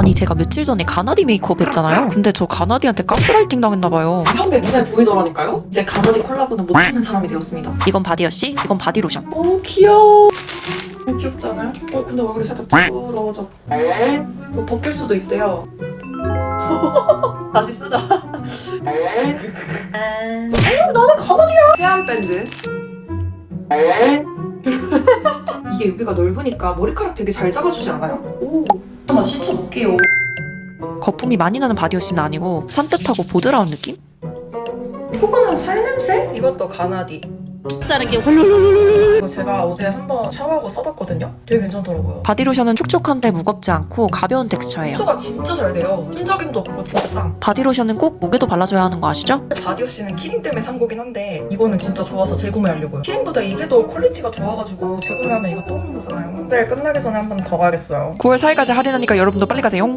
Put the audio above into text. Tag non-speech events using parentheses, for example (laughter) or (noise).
아니 제가 며칠 전에 가나디 메이크업 했잖아요. 근데 저 가나디한테 가스라이팅 당했나봐요. 이런 게 눈에 보이더라니까요? 이제 가나디 콜라보는 못하는 사람이 되었습니다. 이건 바디워시, 이건 바디로션. 너무 귀여워. 너무 귀엽지 않아요? 어, 근데 얼굴이 살짝 부러워져. 이거 벗길 수도 있대요. (laughs) 다시 쓰자. 음, 나는 가나디야. 해안 밴드. (laughs) 이게 여기가 넓으니까 머리카락 되게 잘 잡아주지 않아요? 오. 한번 씻어볼게요. 거품이 많이 나는 바디워시는 아니고 산뜻하고 보드라운 느낌? 포근한 살 냄새? 이것도 가나디. 이거 제가 어제 한번 샤워하고 써봤거든요. 되게 괜찮더라고요. 바디로션은 촉촉한데 무겁지 않고 가벼운 텍스처예요. 흡수가 진짜 잘 돼요. 흔적임도 없고 진짜 짱. 바디로션은 꼭 목에도 발라줘야 하는 거 아시죠? 바디워시는 키링 때문에 산 거긴 한데 이거는 진짜 좋아서 재구매하려고요. 키링보다 이게 더 퀄리티가 좋아가지고 재구매하면 이거 또 오는 거잖아요. 네, 끝나기 전에 한 번 더 가야겠어요. 9월 4일까지 할인하니까 여러분도 빨리 가세요.